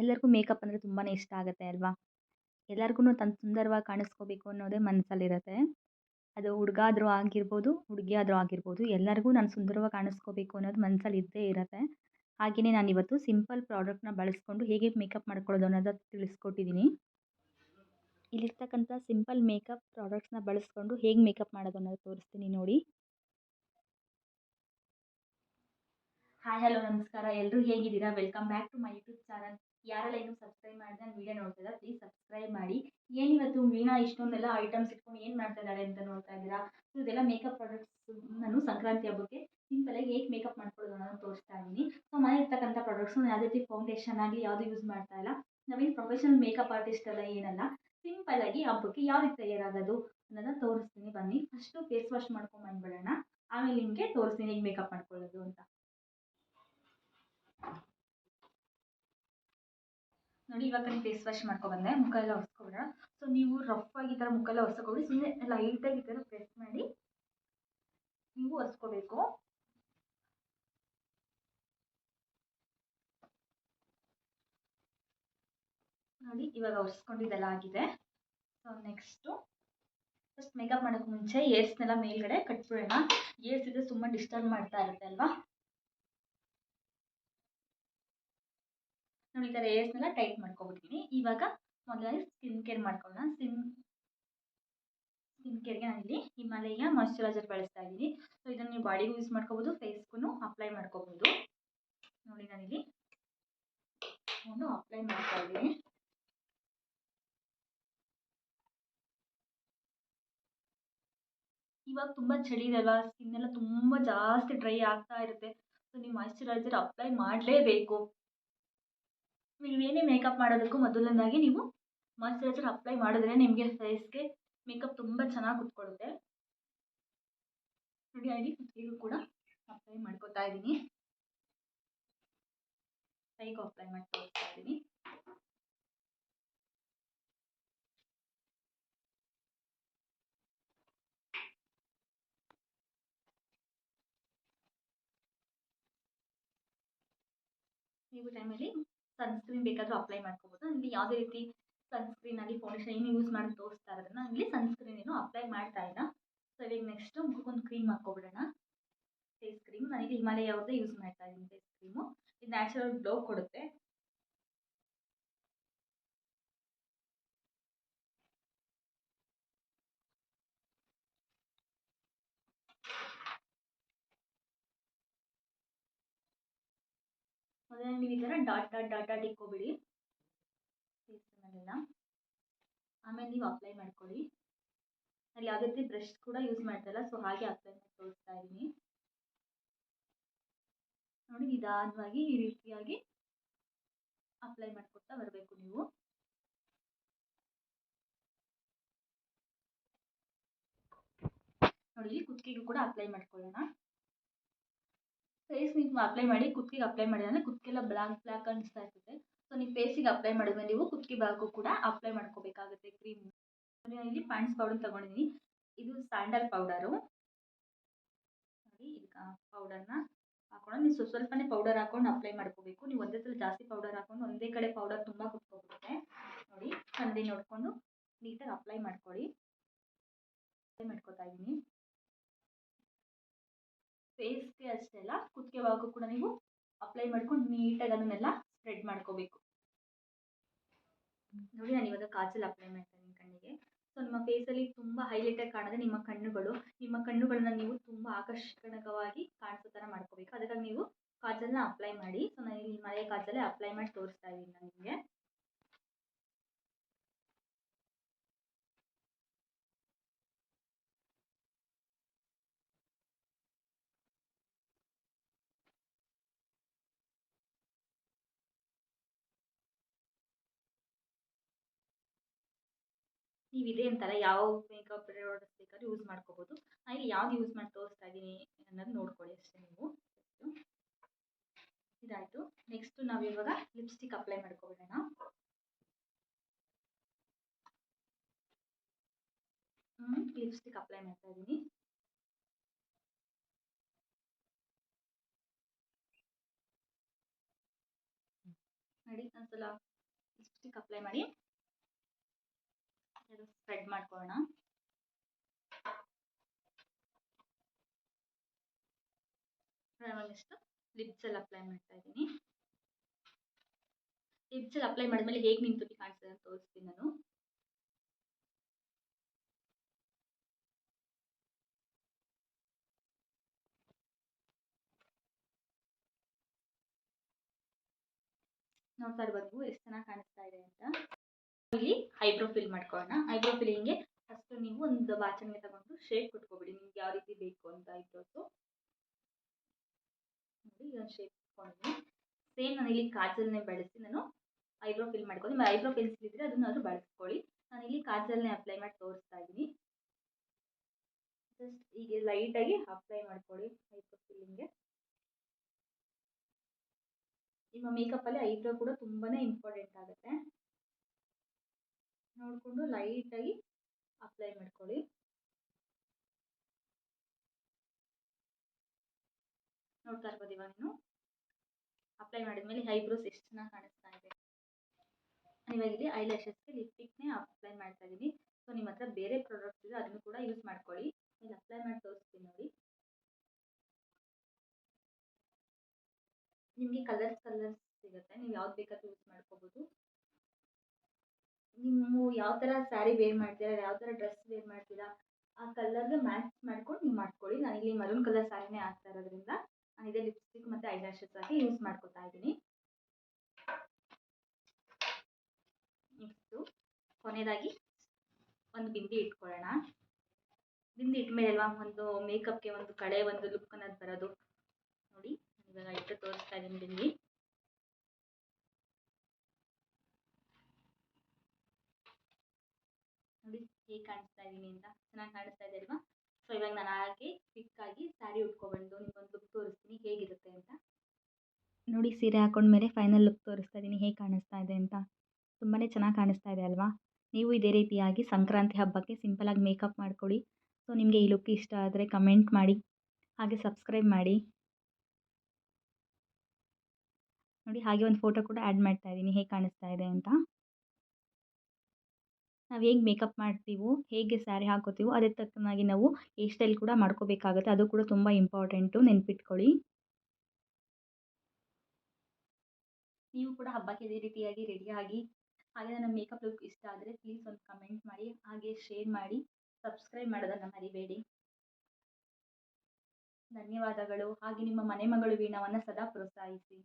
ಎಲ್ಲರಿಗೂ ಮೇಕಪ್ ಅಂದರೆ ತುಂಬಾ ಇಷ್ಟ ಆಗುತ್ತೆ ಅಲ್ವಾ? ಎಲ್ಲರಿಗೂ ತನ್ನ ಸುಂದರವಾಗಿ ಕಾಣಿಸ್ಕೋಬೇಕು ಅನ್ನೋದೇ ಮನಸ್ಸಲ್ಲಿರುತ್ತೆ ಅದು ಹುಡುಗ ಆದರೂ ಆಗಿರ್ಬೋದು ಹುಡುಗಿ ಆದರೂ ಆಗಿರ್ಬೋದು, ಎಲ್ಲರಿಗೂ ನಾನು ಸುಂದರವಾಗಿ ಕಾಣಿಸ್ಕೋಬೇಕು ಅನ್ನೋದು ಮನಸ್ಸಲ್ಲಿ ಇದ್ದೇ ಇರುತ್ತೆ. ಹಾಗೆಯೇ ನಾನಿವತ್ತು ಸಿಂಪಲ್ ಪ್ರಾಡಕ್ಟ್ನ ಬಳಸ್ಕೊಂಡು ಹೇಗೆ ಮೇಕಪ್ ಮಾಡ್ಕೊಳ್ಳೋದು ಅನ್ನೋದು ತಿಳಿಸ್ಕೊಟ್ಟಿದ್ದೀನಿ ಇಲ್ಲಿರ್ತಕ್ಕಂಥ ಸಿಂಪಲ್ ಮೇಕಪ್ ಪ್ರಾಡಕ್ಟ್ಸ್ನ ಬಳಸ್ಕೊಂಡು ಹೇಗೆ ಮೇಕಪ್ ಮಾಡೋದು ಅನ್ನೋದು ತೋರಿಸ್ತೀನಿ ನೋಡಿ. ಹಾಯ್ ಹಲೋ ನಮಸ್ಕಾರ. ಎಲ್ಲರೂ ಹೇಗಿದ್ದೀರಾ? Welcome back to my YouTube channel. ಯಾರೆಲ್ಲ ಇನ್ನೂ ಸಬ್ಸ್ಕ್ರೈಬ್ ಮಾಡಿದ್ರೆ ನಾನು ವೀಡಿಯೋ ನೋಡ್ತಿದ್ದ ಪ್ಲೀಸ್ ಸಬ್ಸ್ಕ್ರೈಬ್ ಮಾಡಿ. ಏನಿವತ್ತು ವೀಣಾ ಇಷ್ಟೊಂದೆಲ್ಲ ಐಟಮ್ಸ್ ಇಟ್ಕೊಂಡು ಏನು ಮಾಡ್ತಾ ಇದ್ದಾರೆ ಅಂತ ನೋಡ್ತಾ ಇದ್ದೀರಾ? ಸೊ ಇದೆಲ್ಲ ಮೇಕಪ್ ಪ್ರಾಡಕ್ಟ್ಸ್ ನಾನು ಸಂಕ್ರಾಂತಿ ಹಬ್ಬಕ್ಕೆ ಸಿಂಪಲಾಗಿ ಹೇಗೆ ಮೇಕಪ್ ಮಾಡ್ಕೊಳ್ಳೋದು ಅನ್ನೋದು ತೋರಿಸ್ತಾ ಇದ್ದೀನಿ. ಸೊ ಮನೆ ಇರ್ತಕ್ಕಂಥ ಪ್ರಾಡಕ್ಟ್ಸ್ ಯಾವುದೇ ರೀತಿ ಫೌಂಡೇಶನ್ ಆಗಲಿ ಯಾವುದು ಯೂಸ್ ಮಾಡ್ತಾ ಇಲ್ಲ. ನಾವೇನು ಪ್ರೊಫೆಷನಲ್ ಮೇಕಪ್ ಆರ್ಟಿಸ್ಟ್ ಎಲ್ಲ ಏನಲ್ಲ ಸಿಂಪಲಾಗಿ ಹಬ್ಬಕ್ಕೆ ಯಾವ ರೀತಿ ತಯಾರಾಗೋದು ಅನ್ನೋದನ್ನ ತೋರಿಸ್ತೀನಿ. ಬನ್ನಿ ಫಸ್ಟು ಫೇಸ್ ವಾಶ್ ಮಾಡ್ಕೊಂಡು ಬಂದ್ಬಿಡೋಣ. ಆಮೇಲೆ ನಿಮಗೆ ತೋರಿಸ್ತೀನಿ ಹೇಗೆ ಮೇಕಪ್ ಮಾಡ್ಕೊಳ್ಳೋದು ಅಂತ. ನೋಡಿ, ಇವಾಗ ನಾನು ಫೇಸ್ ವಾಶ್ ಮಾಡ್ಕೊಬಂದೆ ಮುಖ ಎಲ್ಲ ಒರೆಸ್ಕೊಬೇಡ. ಸೊ ನೀವು ರಫ್ ಆಗಿ ಈ ಥರ ಮುಖ ಎಲ್ಲ ಒರೆಸ್ಕೊಬಿಡಿ ಸುಮ್ಮನೆ ಲೈಟಾಗಿ ಈ ಥರ ಪ್ರೆಸ್ ಮಾಡಿ ನೀವು ಒರೆಸ್ಕೋಬೇಕು. ನೋಡಿ, ಇವಾಗ ಒರೆಸ್ಕೊಂಡಿದ್ದೆಲ್ಲ ಆಗಿದೆ. ಸೊ ನೆಕ್ಸ್ಟು ಫಸ್ಟ್ ಮೇಕಪ್ ಮಾಡೋಕ್ಕೆ ಮುಂಚೆ ಏರ್ಸ್ನೆಲ್ಲ ಮೇಲ್ಗಡೆ ಕಟ್ಬಿಡೋಣ. ಏರ್ಸ್ ಇದ್ರೆ ತುಂಬ ಡಿಸ್ಟರ್ಬ್ ಮಾಡ್ತಾ ಇರುತ್ತೆ ಅಲ್ವಾ? ನೋಡಿ ಈ ಥರ ಏರ್ಸ್ನೆಲ್ಲ ಟೈಟ್ ಮಾಡ್ಕೊಬಿಡ್ತೀನಿ. ಇವಾಗ ಮೊದಲಾಗಿ ಸ್ಕಿನ್ ಕೇರ್ ಮಾಡ್ಕೊಳ್ಳೋಣ. ಸ್ಕಿನ್ ಸ್ಕಿನ್ ಕೇರ್ಗೆ ಇಲ್ಲಿ ಹಿಮಾಲಯ ಮಾಯಿಶ್ಚರೈಸರ್ ಬಳಸ್ತಾ ಇದ್ದೀನಿ. ಸೊ ಇದನ್ನು ನೀವು ಬಾಡಿಗೂ ಯೂಸ್ ಮಾಡ್ಕೋಬೋದು ಫೇಸ್ಗೂ ಅಪ್ಲೈ ಮಾಡ್ಕೋಬೋದು. ನೋಡಿ ನಾನಿಲ್ಲಿ ಒಂದು ಅಪ್ಲೈ ಮಾಡ್ತಾ ಇದ್ದೀನಿ. ಇವಾಗ ತುಂಬ ಚಳಿ ಇದೆ ಅಲ್ವಾ? ಸ್ಕಿನ್ ಎಲ್ಲ ತುಂಬ ಜಾಸ್ತಿ ಡ್ರೈ ಆಗ್ತಾ ಇರುತ್ತೆ. ಸೊ ನೀವು ಮಾಯಿಶ್ಚರೈಸರ್ ಅಪ್ಲೈ ಮಾಡಲೇಬೇಕು. ನೀವೇನೇ ಮೇಕಪ್ ಮಾಡೋದಕ್ಕೂ ಮೊದಲನೇದಾಗಿ ನೀವು ಮಾಯಿಶ್ಚರೈಸರ್ ಅಪ್ಲೈ ಮಾಡಿದ್ರೆ ನಿಮಗೆ ಫೇಸ್ಗೆ ಮೇಕಪ್ ತುಂಬ ಚೆನ್ನಾಗಿ ಕುತ್ಕೊಳ್ಳುತ್ತೆ. ನೋಡಿ ಆಗಿ ಕುತ್ತಿಗೆಗೂ ಕೂಡ ಅಪ್ಲೈ ಮಾಡ್ಕೋತಾ ಇದ್ದೀನಿ. ಕೈಗೂ ಅಪ್ಲೈ ಮಾಡ್ಕೊಳ್ತಾ ಇದ್ದೀನಿ. ನೀವು ಟೈಮಲ್ಲಿ ಸನ್ಸ್ಕ್ರೀನ್ ಬೇಕಾದರೂ ಅಪ್ಲೈ ಮಾಡ್ಕೋಬೋದು. ಇಲ್ಲಿ ಯಾವುದೇ ರೀತಿ ಸನ್ಸ್ಕ್ರೀನ್ ಆಗಲಿ ಫೌಂಡೇಶನ್ ಏನು ಯೂಸ್ ಮಾಡಿ ತೋರಿಸ್ತಾ ಇರೋದನ್ನ ನಾನು ಇಲ್ಲಿ ಸನ್ಸ್ಕ್ರೀನ್ ಏನು ಅಪ್ಲೈ ಮಾಡ್ತಾ ಇಲ್ಲ. ಸೊ ನೆಕ್ಸ್ಟ್ ನೆಕ್ಸ್ಟು ಮುಖಕ್ಕೊಂದು ಕ್ರೀಮ್ ಹಾಕ್ಕೊಬಿಡೋಣ. ಫೇಸ್ ಕ್ರೀಮ್ ನಾನಿಲ್ಲಿ ಹಿಮಾಲಯ ಅವ್ರದ್ದೇ ಯೂಸ್ ಮಾಡ್ತಾ ಇದ್ದೀನಿ ಫೇಸ್ ಕ್ರೀಮು ಇದು ನ್ಯಾಚುರಲ್ ಗ್ಲೋ ಕೊಡುತ್ತೆ. ಮೊದಲನೇ ನೀವು ಈ ಥರ ಡಾಟ್ ಡಾಟ್ ಡಾಟ್ ಡಾಟ್ ಮೇಲೆಲ್ಲ ಆಮೇಲೆ ನೀವು ಅಪ್ಲೈ ಮಾಡ್ಕೊಳ್ಳಿ. ಅಲ್ಲಿ ಯಾವುದೇ ರೀತಿ ಬ್ರಷ್ ಕೂಡ ಯೂಸ್ ಮಾಡ್ತಾಯಿಲ್ಲ ಸೊ ಹಾಗೆ ಅಪ್ಲೈ ಮಾಡಿ ತೋರಿಸ್ತಾ ಇದ್ದೀನಿ. ನೋಡಿ, ನಿಧಾನವಾಗಿ ಈ ರೀತಿಯಾಗಿ ಅಪ್ಲೈ ಮಾಡ್ಕೊತಾ ಬರಬೇಕು ನೀವು. ನೋಡಿ, ಕುತ್ತಿಗೆಗೂ ಕೂಡ ಅಪ್ಲೈ ಮಾಡ್ಕೊಳ್ಳೋಣ. ಫೇಸ್ ನೀವು ಅಪ್ಲೈ ಮಾಡಿ ಕುತ್ತಿಗೆ ಅಪ್ಲೈ ಮಾಡಿ ಅಂದರೆ ಕುತ್ತಿಗೆಲ್ಲ ಬ್ಲ್ಯಾಕ್ ಬ್ಲ್ಯಾಕ್ ಅನಿಸ್ತಾ ಇರ್ತದೆ. ಸೊ ನೀವು ಫೇಸಿಗೆ ಅಪ್ಲೈ ಮಾಡಿದ್ಮೇಲೆ ನೀವು ಕುತ್ತಿಗೆ ಭಾಗಕ್ಕೂ ಕೂಡ ಅಪ್ಲೈ ಮಾಡ್ಕೋಬೇಕಾಗುತ್ತೆ ಕ್ರೀಮ್ ಇಲ್ಲಿ ಪಾಂಡ್ಸ್ ಪೌಡರ್ ತೊಗೊಂಡಿದ್ದೀನಿ ಇದು ಸ್ಯಾಂಡಲ್ ಪೌಡರು ಇದಕ್ಕೆ ಪೌಡರ್ನ ಹಾಕೊಂಡು ನೀವು ಸ್ವಲ್ಪ ಸ್ವಲ್ಪನೇ ಪೌಡರ್ ಹಾಕೊಂಡು ಅಪ್ಲೈ ಮಾಡ್ಕೋಬೇಕು. ನೀವು ಒಂದೇ ಸಲ ಜಾಸ್ತಿ ಪೌಡರ್ ಹಾಕೊಂಡು ಒಂದೇ ಕಡೆ ಪೌಡರ್ ತುಂಬ ಕುತ್ಕೊಬಿಡುತ್ತೆ. ನೋಡಿ ಚಂದಿ ನೋಡಿಕೊಂಡು ನೀಟಾಗಿ ಅಪ್ಲೈ ಮಾಡ್ಕೊಳ್ಳಿ. ಅಪ್ಲೈ ಮಾಡ್ಕೋತಾ ಇದ್ದೀನಿ. ಫೇಸ್ಗೆ ಅಷ್ಟೇ ಅಲ್ಲ, ಕುತ್ತಿಗೆ ಭಾಗಕ್ಕೂ ಕೂಡ ನೀವು ಅಪ್ಲೈ ಮಾಡ್ಕೊಂಡು ನೀಟಾಗಿ ಅದನ್ನೆಲ್ಲ ಸ್ಪ್ರೆಡ್ ಮಾಡ್ಕೋಬೇಕು. ನೋಡಿ ನಾನು ಇವಾಗ ಕಾಜಲ್ ಅಪ್ಲೈ ಮಾಡ್ತಾ ಇದ್ದೀನಿ ಕಣ್ಣಿಗೆ. ಸೊ ನಿಮ್ಮ ಫೇಸಲ್ಲಿ ತುಂಬ ಹೈಲೈಟಾಗಿ ಕಾಣೋದೇ ನಿಮ್ಮ ಕಣ್ಣುಗಳು, ನಿಮ್ಮ ಕಣ್ಣುಗಳನ್ನ ನೀವು ತುಂಬ ಆಕರ್ಷಣಕವಾಗಿ ಕಾಣಿಸೋ ಥರ ಮಾಡ್ಕೋಬೇಕು. ಅದಕ್ಕಾಗಿ ನೀವು ಕಾಜಲ್ನ ಅಪ್ಲೈ ಮಾಡಿ. ಸೊ ನಾನು ಇಲ್ಲಿ ಮಳೆ ಕಾಜಲ್ಲೇ ಅಪ್ಲೈ ಮಾಡಿ ತೋರಿಸ್ತಾ ಇದ್ದೀನಿ ನಾನು ನಿಮಗೆ. ನೀವು ಇದೇ ಅಂತಲ್ಲ ಯಾವ ಮೇಕಪ್ ಪ್ರಾಡಕ್ಟ್ಸ್ ಬೇಕಾದ್ರೂ ಯೂಸ್ ಮಾಡ್ಕೋಬೋದು. ಇಲ್ಲಿ ಯಾವ್ದು ಯೂಸ್ ಮಾಡಿ ತೋರಿಸ್ತಾ ಇದ್ದೀನಿ ಅನ್ನೋದು ನೋಡ್ಕೊಳ್ಳಿ ಅಷ್ಟೇ ನೀವು. ಇದಾಯಿತು. ನೆಕ್ಸ್ಟ್ ನಾವು ಇವಾಗ ಲಿಪ್ಸ್ಟಿಕ್ ಅಪ್ಲೈ ಮಾಡ್ಕೊಬಿಡೋಣ. ಲಿಪ್ಸ್ಟಿಕ್ ಅಪ್ಲೈ ಮಾಡ್ತಾ ಇದ್ದೀನಿ. ನೋಡಿ ಒಂದ್ಸಲ ಲಿಪ್ಸ್ಟಿಕ್ ಅಪ್ಲೈ ಮಾಡಿ. ಸ್ಪ್ರೆಡ್ ಮಾಡ್ಕೊಳ್ಳೋಣ. ಒಂದಿಷ್ಟು ಲಿಪ್ಸಲ್ಲಿ ಅಪ್ಲೈ ಮಾಡ್ತಾ ಇದ್ದೀನಿ. ಲಿಪ್ಸಲ್ಲಿ ಅಪ್ಲೈ ಮಾಡಿದ್ಮೇಲೆ ಹೇಗೆ ನಿಮ್ಮ ತುಟಿ ಕಾಣಿಸ್ತದೆ ಅಂತ ತೋರಿಸ್ತೀನಿ ನಾನು. ನೋಡ್ತಾ ಇರ್ಬೋದು, ಎಷ್ಟು ಚೆನ್ನಾಗಿ ಕಾಣಿಸ್ತಾ ಇದೆ ಅಂತ. ಇಲ್ಲಿ ಐಬ್ರೋ ಫಿಲ್ ಮಾಡ್ಕೊಳ್ಳೋಣ. ಐಬ್ರೋ ಫಿಲ್ಲಿಂಗ್ಗೆ ಫಸ್ಟ್ ನೀವು ಒಂದು ಬಾಚಣಿಗೆ ತಗೊಂಡು ಶೇಪ್ ಕೊಟ್ಕೊಬಿಡಿ ನಿಮ್ಗೆ ಯಾವ ರೀತಿ ಬೇಕು ಅಂತ ಐಬ್ರೋಸು ನೋಡಿ ಇದೊಂದು ಶೇಪ್ ಇಟ್ಕೊಂಡಿದ್ದೀನಿ ಸೇಮ್ ನಾನು ಇಲ್ಲಿ ಕಾಜಲ್ನೇ ಬಳಸಿ ನಾನು ಐಬ್ರೋ ಫಿಲ್ ಮಾಡ್ಕೊಂಡು ನಿಮ್ಮ ಐಬ್ರೋ ಪೆನ್ಸಿಲ್ ಇದ್ದರೆ ಅದು ಬಳಸ್ಕೊಳ್ಳಿ. ನಾನು ಇಲ್ಲಿ ಕಾಜಲ್ನೇ ಅಪ್ಲೈ ಮಾಡಿ ತೋರಿಸ್ತಾ ಇದ್ದೀನಿ. ಜಸ್ಟ್ ಹೀಗೆ ಲೈಟಾಗಿ ಅಪ್ಲೈ ಮಾಡ್ಕೊಳ್ಳಿ ಐಬ್ರೋ ಫಿಲ್ಲಿಂಗ್ಗೆ ನಿಮ್ಮ ಮೇಕಪ್ಪಲ್ಲಿ ಐಬ್ರೋ ಕೂಡ ತುಂಬಾ ಇಂಪಾರ್ಟೆಂಟ್ ಆಗುತ್ತೆ. ನೋಡಿಕೊಂಡು ಲೈಟಾಗಿ ಅಪ್ಲೈ ಮಾಡ್ಕೊಳ್ಳಿ. ನೋಡ್ತಾ ಇರ್ಬೋದು ಇವಾಗ ನೀವು ಅಪ್ಲೈ ಮಾಡಿದ್ಮೇಲೆ ಐಬ್ರೋಸ್ ಎಷ್ಟು ಚೆನ್ನಾಗಿ ಕಾಣಿಸ್ತಾ ಇದೆ. ಇವಾಗ ಇಲ್ಲಿ ಐ ಲ್ಯಾಶಸ್ಗೆ ಲಿಪ್ಸ್ಟಿಕ್ನೇ ಅಪ್ಲೈ ಮಾಡ್ತಾ ಇದ್ದೀನಿ ಸೊ ನಿಮ್ಮ ಹತ್ರ ಬೇರೆ ಪ್ರಾಡಕ್ಟ್ಸ್ ಇದೆ, ಅದನ್ನು ಕೂಡ ಯೂಸ್ ಮಾಡ್ಕೊಳ್ಳಿ. ಇಲ್ಲಿ ಅಪ್ಲೈ ಮಾಡಿ ತೋರಿಸ್ತೀನಿ ನೋಡಿ. ನಿಮಗೆ ಕಲರ್ಸ್ ಕಲರ್ಸ್ ಸಿಗುತ್ತೆ. ನೀವು ಯಾವ್ದು ಬೇಕಾದ್ರೂ ಯೂಸ್ ಮಾಡ್ಕೋಬೋದು. ನೀವು ಯಾವ ಥರ ಸ್ಯಾರಿ ವೇರ್ ಮಾಡ್ತೀರಾ, ಯಾವ ಥರ ಡ್ರೆಸ್ ವೇರ್ ಮಾಡ್ತೀರಾ, ಆ ಕಲ್ಲರ್ಗೆ ಮ್ಯಾಚ್ ಮಾಡ್ಕೊಂಡು ನೀವು ಮಾಡ್ಕೊಳ್ಳಿ. ನಾನು ಇಲ್ಲಿ ಮರೂನ್ ಕಲರ್ ಸ್ಯಾರಿನೇ ಹಾಕ್ತಾ ಇರೋದ್ರಿಂದ ನಾನು ಇದೇ ಲಿಪ್ಸ್ಟಿಕ್ ಮತ್ತು ಐ ಲ್ಯಾಶಸ್ ಆಗಿ ಯೂಸ್ ಮಾಡ್ಕೊತಾ ಇದ್ದೀನಿ. ನೆಕ್ಸ್ಟು ಕೊನೆಯದಾಗಿ ಒಂದು ಬಿಂದಿ ಇಟ್ಕೊಳ್ಳೋಣ. ಬಿಂದಿ ಇಟ್ಮೇಲೆ ಅಲ್ವಾ ಒಂದು ಮೇಕಪ್ಗೆ ಒಂದು ಕಳೆ, ಒಂದು ಲುಕ್ ಅನ್ನೋದು ಬರೋದು. ನೋಡಿ, ಇವಾಗ ಇಟ್ಟು ತೋರಿಸ್ತಾ ಇದ್ದೀನಿ ಬಿಂದಿ. ಹೇಗೆ ಕಾಣಿಸ್ತಾ ಇದ್ದೀನಿ ಅಂತ ಚೆನ್ನಾಗಿ ಕಾಣಿಸ್ತಾ ಇದೆ ಅಲ್ವಾ? ಸೊ ಇವಾಗ ನಾನು ಹಾಗೆ ಆಗಿ ಸ್ಯಾರಿ ಉಟ್ಕೊಬಂದು ನಿಮ್ಗೊಂದು ಲುಕ್ ತೋರಿಸ್ತೀನಿ, ಹೇಗಿರುತ್ತೆ ಅಂತ. ನೋಡಿ, ಸೀರೆ ಹಾಕೊಂಡ್ಮೇಲೆ ಫೈನಲ್ ಲುಕ್ ತೋರಿಸ್ತಾ ಇದ್ದೀನಿ ಹೇಗೆ ಕಾಣಿಸ್ತಾ ಇದೆ ಅಂತ. ತುಂಬಾ ಚೆನ್ನಾಗಿ ಕಾಣಿಸ್ತಾ ಇದೆ ಅಲ್ವಾ? ನೀವು ಇದೇ ರೀತಿಯಾಗಿ ಸಂಕ್ರಾಂತಿ ಹಬ್ಬಕ್ಕೆ ಸಿಂಪಲಾಗಿ ಮೇಕಪ್ ಮಾಡ್ಕೊಳ್ಳಿ. ಸೊ ನಿಮಗೆ ಈ ಲುಕ್ ಇಷ್ಟ ಆದರೆ ಕಮೆಂಟ್ ಮಾಡಿ, ಹಾಗೆ ಸಬ್ಸ್ಕ್ರೈಬ್ ಮಾಡಿ. ನೋಡಿ, ಹಾಗೆ ಒಂದು ಫೋಟೋ ಕೂಡ ಆ್ಯಡ್ ಮಾಡ್ತಾ ಇದ್ದೀನಿ ಹೇಗೆ ಕಾಣಿಸ್ತಾ ಇದೆ ಅಂತ. ನಾವು ಹೇಗೆ ಮೇಕಪ್ ಮಾಡ್ತೀವೋ, ಹೇಗೆ ಸ್ಯಾರಿ ಹಾಕೋತೀವೋ, ಅದೇ ತಕ್ಕನಾಗಿ ನಾವು ಹೇರ್ ಸ್ಟೈಲ್ ಕೂಡ ಮಾಡ್ಕೋಬೇಕಾಗುತ್ತೆ. ಅದು ಕೂಡ ತುಂಬ ಇಂಪಾರ್ಟೆಂಟು. ನೆನ್ಪಿಟ್ಕೊಳ್ಳಿ. ನೀವು ಕೂಡ ಹಬ್ಬಕ್ಕೆ ಇದೇ ರೀತಿಯಾಗಿ ರೆಡಿಯಾಗಿ ಹಾಗೆ ನನ್ನ ಮೇಕಪ್ ಲುಕ್ ಇಷ್ಟ ಆದರೆ ಪ್ಲೀಸ್ ಒಂದು ಕಮೆಂಟ್ ಮಾಡಿ, ಹಾಗೆ ಶೇರ್ ಮಾಡಿ ಸಬ್ಸ್ಕ್ರೈಬ್ ಮಾಡೋದನ್ನು ಮರಿಬೇಡಿ. ಧನ್ಯವಾದಗಳು. ಹಾಗೆ ನಿಮ್ಮ ಮನೆ ಮಗಳು ವೀಣಾವನ್ನು ಸದಾ ಪ್ರೋತ್ಸಾಹಿಸಿ.